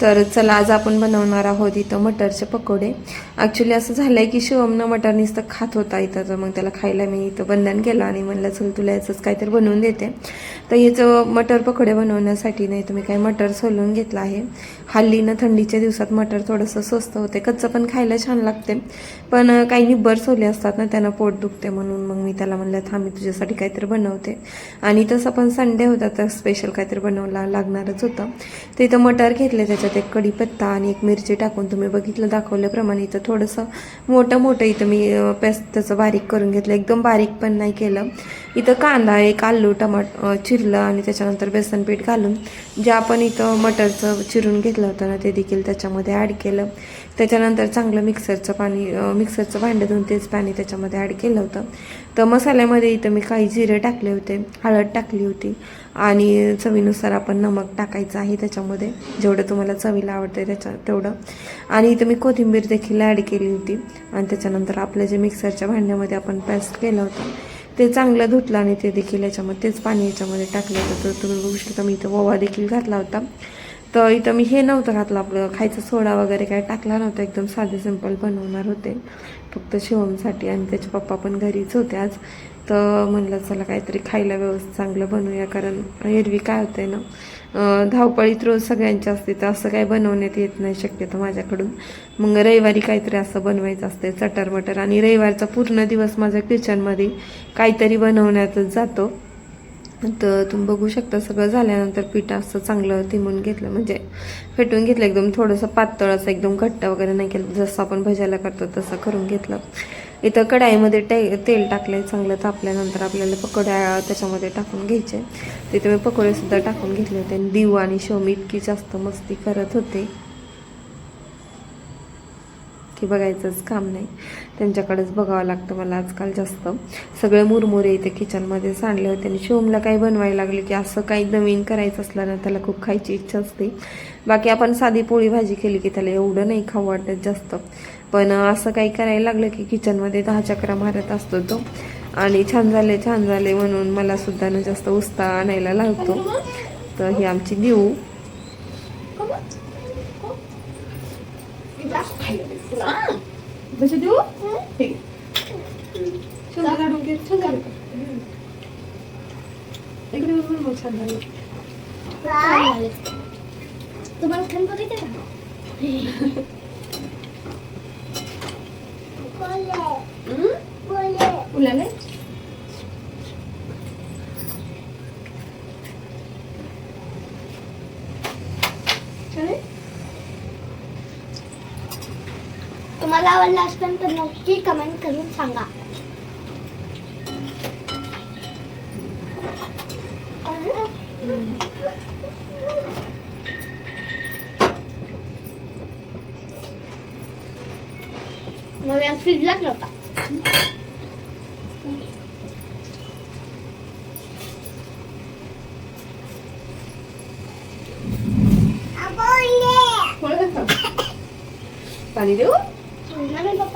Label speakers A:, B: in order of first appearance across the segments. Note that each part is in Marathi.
A: तर चला आज आपण बनवणार आहोत इथं मटरचे पकोडे. ॲक्च्युली असं झालं आहे की शिवमनं मटर नुसतं खात होता इथं तर मग त्याला खायला मी इथं बंधन केलं आणि म्हणलं चल तुला याचंच काहीतरी बनवून देते. तर ह्याचं मटर पकोडे बनवण्यासाठी नाही तुम्ही काही मटर सोलून घेतलं आहे. हल्लीनं थंडीच्या दिवसात मटर थोडंसं स्वस्त होते. कच्चं पण खायला छान लागते. पण काही निब्बर सोले असतात ना त्यांना पोट दुखते म्हणून मग मी त्याला म्हणलं थांब मी तुझ्यासाठी काहीतरी बनवते. आणि तसं पण संडे होता तर स्पेशल काहीतरी बनवला लागणारच होतं. तर इथं मटर घेतले त्याच्यात एक कढीपत्ता आणि एक मिरची टाकून तुम्ही बघितलं दाखवल्याप्रमाणे इथं थोडंसं मोठं मोठं इथं मी पेस्ट त्याचं बारीक करून घेतलं. एकदम बारीक पण नाही केलं. इथं कांदा एक आलू टमाट चिरलं आणि त्याच्यानंतर बेसन पीठ घालून जे आपण इथं मटरचं चिरून घेतलं होतं ना ते देखील त्याच्यामध्ये ॲड केलं. त्याच्यानंतर चांगलं मिक्सरचं पाणी मिक्सरचं भांडं धुवून तेच पाणी त्याच्यामध्ये ॲड केलं होतं. तर मसाल्यामध्ये इथं मी काही जिरे टाकले होते हळद टाकली होती आणि चवीनुसार आपण नमक टाकायचं आहे त्याच्यामध्ये. जेवढं तुम्हाला चवीला आवडतं त्याच्या तेवढं. आणि इथं मी कोथिंबीर देखील ॲड केली होती आणि त्याच्यानंतर आपलं जे मिक्सरच्या भांड्यामध्ये आपण पेस्ट केलं होतं ते चांगलं धुतलं आणि ते देखील याच्यामध्ये तेच पाणी याच्यामध्ये टाकलं. होतं तर तुम्ही बघू शकता मी इथं ओवा देखील घातला होता. तर इथं मी हे नव्हतं घातलं. आपलं खायचं सोडा वगैरे काय टाकला नव्हता. एकदम साधे सिंपल बनवणार होते. फक्त शिवमसाठी आणि त्याचे पप्पा पण घरीच होते आज. तर म्हणलं चला काहीतरी खायला व्यवस्थित चांगलं बनवूया. कारण एरवी काय होतंय ना धावपळीत रोज सगळ्यांची असते. तर असं काही बनवण्यात येत नाही शक्यतो माझ्याकडून. मग रविवारी काहीतरी असं बनवायचं असते चटर मटर आणि रविवारचा पूर्ण दिवस माझ्या किचनमध्ये काहीतरी बनवण्यातच जातो. तर तुम्ही बघू शकता सगळं झाल्यानंतर पीठ असं चांगलं तिमून घेतलं. म्हणजे फेटून घेतलं एकदम थोडंसं पातळ असं एकदम घट्ट वगैरे नाही केलं. जसं आपण भजायला करतो तसं करून घेतलं. इथं कढाईमध्ये टे तेल टाकलंय चांगलं तापल्यानंतर आपल्याला पकोड्या त्याच्यामध्ये टाकून घ्यायचे. तिथे मी पकोडेसुद्धा टाकून घेतले होते. आणि दिव आणि शोमी इतकी जास्त मस्ती करत होते. की बघायचंच काम नाही. त्यांच्याकडेच बघावं लागतं मला आजकाल जास्त. सगळे मुरमुरे इथे किचनमध्ये सांडले होते आणि शिवमला काही बनवायला लागले की असं काही नवीन करायचं असलं ना त्याला खूप खायची इच्छा असते. बाकी आपण साधी पोळी भाजी केली की त्याला एवढं नाही खाऊ वाटत जास्त. पण असं काही करायला लागलं की किचनमध्ये दहा चक्रा मारत असतो तो. आणि छान झाले छान झाले म्हणून मला सुद्धा ना जास्त उत्साह आणायला लागतो. तर ही आमची देऊ.
B: कशी देऊ ठीक छान काढून घे छान झालं का? इकडे बघून मग छान झालं
C: तुम्हाला आवडला असेल तर नक्की कमेंट करून सांगा. मग फ्रीजला ठेवता.
B: पाणी देऊ?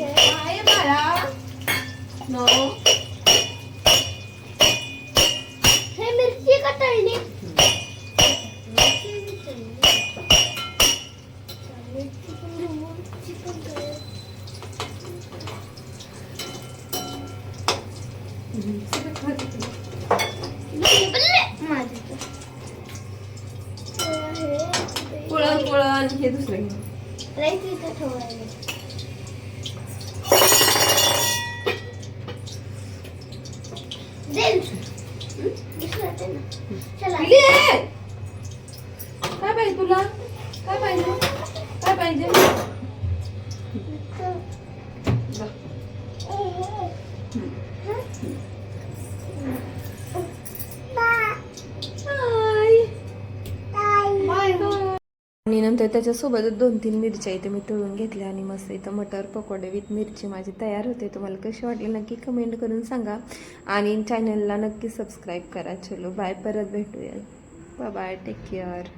B: बाळा नो
C: हे मिरची का तळली
B: पुळण हे दुसरं घे.
C: राईस इथं ठेवायला देईल दुसरं ते ना चला
B: पिली आहे. काय पाहिजे तुला? काय पाहिजे? काय पाहिजे?
A: नंतर त्याच्यासोबतच दोन तीन मिरच्या इथे मी तळून घेतल्या आणि मस्त इथं मटर पकोडे विथ मिरची माझी तयार होते. तुम्हाला कशी वाटली नक्की कमेंट करून सांगा. आणि चॅनलला नक्की सबस्क्राईब करा. चलो बाय परत भेटूया. Bye take care